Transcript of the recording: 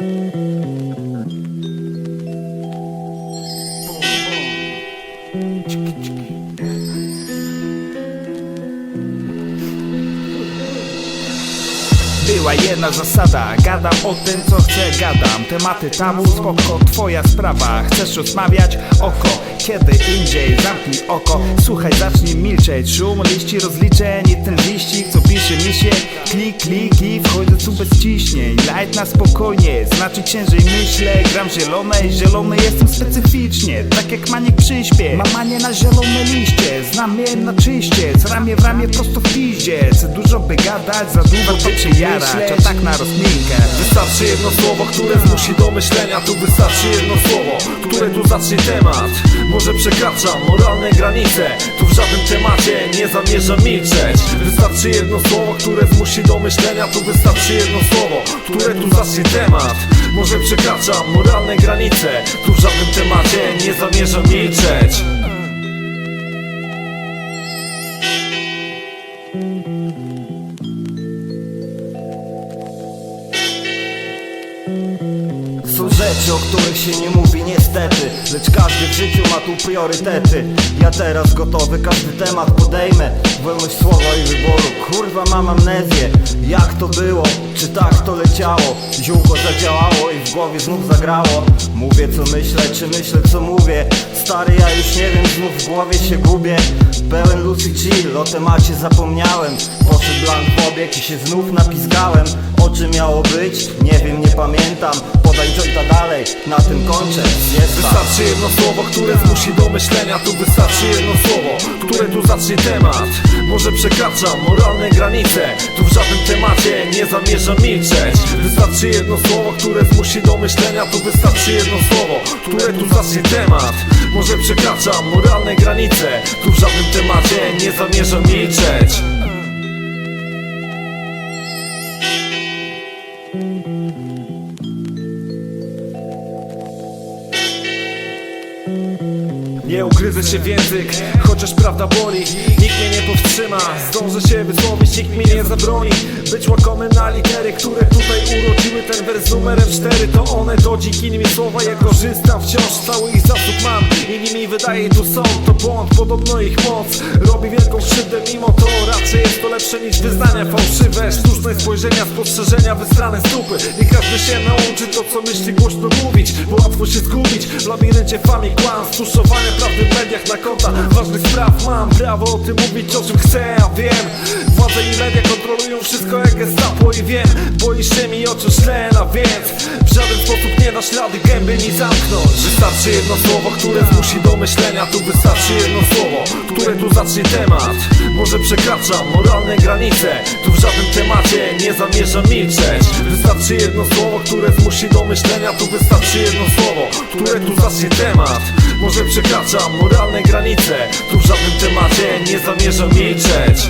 Música Była jedna zasada, gadam o tym co chcę, gadam. Tematy tabu, spoko, twoja sprawa. Chcesz rozmawiać? Oko, kiedy indziej Zamknij oko, słuchaj, zacznij milczeć. Szum liści rozliczeń i ten liścik co pisze mi się. Klik, klik i wchodzę tu bez ciśnień. Light na spokojnie, znaczy ciężej myślę. Gram zielone i zielony jestem specyficznie. Tak jak maniek przyśpie, mam manię na zielone liście. Znam je na czyściec, ramię w ramię prosto w piździec Dużo by gadać, za długo to przyjarać To tak na rozminkę Wystarczy jedno słowo, które zmusi do myślenia. Tu wystarczy jedno słowo, które tu zacznie temat. Może przekraczam moralne granice. Tu w żadnym temacie nie zamierzam milczeć. Wystarczy jedno słowo, które zmusi do myślenia. Tu wystarczy jedno słowo, które tu zacznie temat. Może przekraczam moralne granice. Tu w żadnym temacie nie zamierzam milczeć thank you Są rzeczy, o których się nie mówi niestety Lecz każdy w życiu ma tu priorytety. Ja teraz gotowy, każdy temat podejmę Wolność słowa i wyboru. Kurwa mam amnezję. Jak to było? Czy tak to leciało? Ziółko zadziałało i w głowie znów zagrało. Mówię co myślę, czy myślę co mówię. Stary ja już nie wiem, znów w głowie się gubię. Pełen Lucy chill, o temacie zapomniałem. Poszedł blank w obieg i się znów napiskałem O czym miało być? Nie wiem, nie pamiętam Podaj jointa dalej, na tym kończę Jest. Wystarczy jedno słowo, które zmusi do myślenia. Tu wystarczy jedno słowo, które tu zacznie temat. Może przekraczam moralne granice Tu w żadnym temacie nie zamierzam milczeć. Wystarczy jedno słowo, które zmusi do myślenia. Tu wystarczy jedno słowo, które tu zacznie temat. Może przekraczam moralne granice Tu w żadnym temacie nie zamierzam milczeć Nie ugryzę się w język, chociaż prawda boli. Nikt mnie nie powstrzyma, zdążę się wysłowić, nikt mi nie zabroni. Być łakomy na litery, które tutaj urodziły ten wers numerem 4 To one to dziki nimi słowa, ja korzystam wciąż Cały ich zasób i wydaje tu są To błąd, podobno ich moc. Robi wielką krzywdę Mimo to. Raczej jest to lepsze niż wyznania fałszywe. Sztuczne spojrzenia, spostrzeżenia, wystrane z dupy Nie każdy się nauczy to co myśli głośno mówić. Bo łatwo się zgubić w labiryncie fami kłam. Stuszowane prawdy w mediach na konta ważnych spraw Mam. Prawo o tym mówić o czym chcę, a wiem. Władze i media kontrolują wszystko jak gestapo i wiem. Boisz się mi oczu szlę, a więc W żaden sposób nie dasz rady gęby mi zamknąć. Wystarczy jedno słowo, które zmusi do myślenia Tu wystarczy jedno słowo, które tu zacznie temat. Może przekraczam moralne granice Tu w żadnym temacie nie zamierzam milczeć. Wystarczy jedno słowo, które zmusi do myślenia Tu wystarczy jedno słowo, które tu zacznie temat. Może przekraczam moralne granice Tu w żadnym temacie nie zamierzam milczeć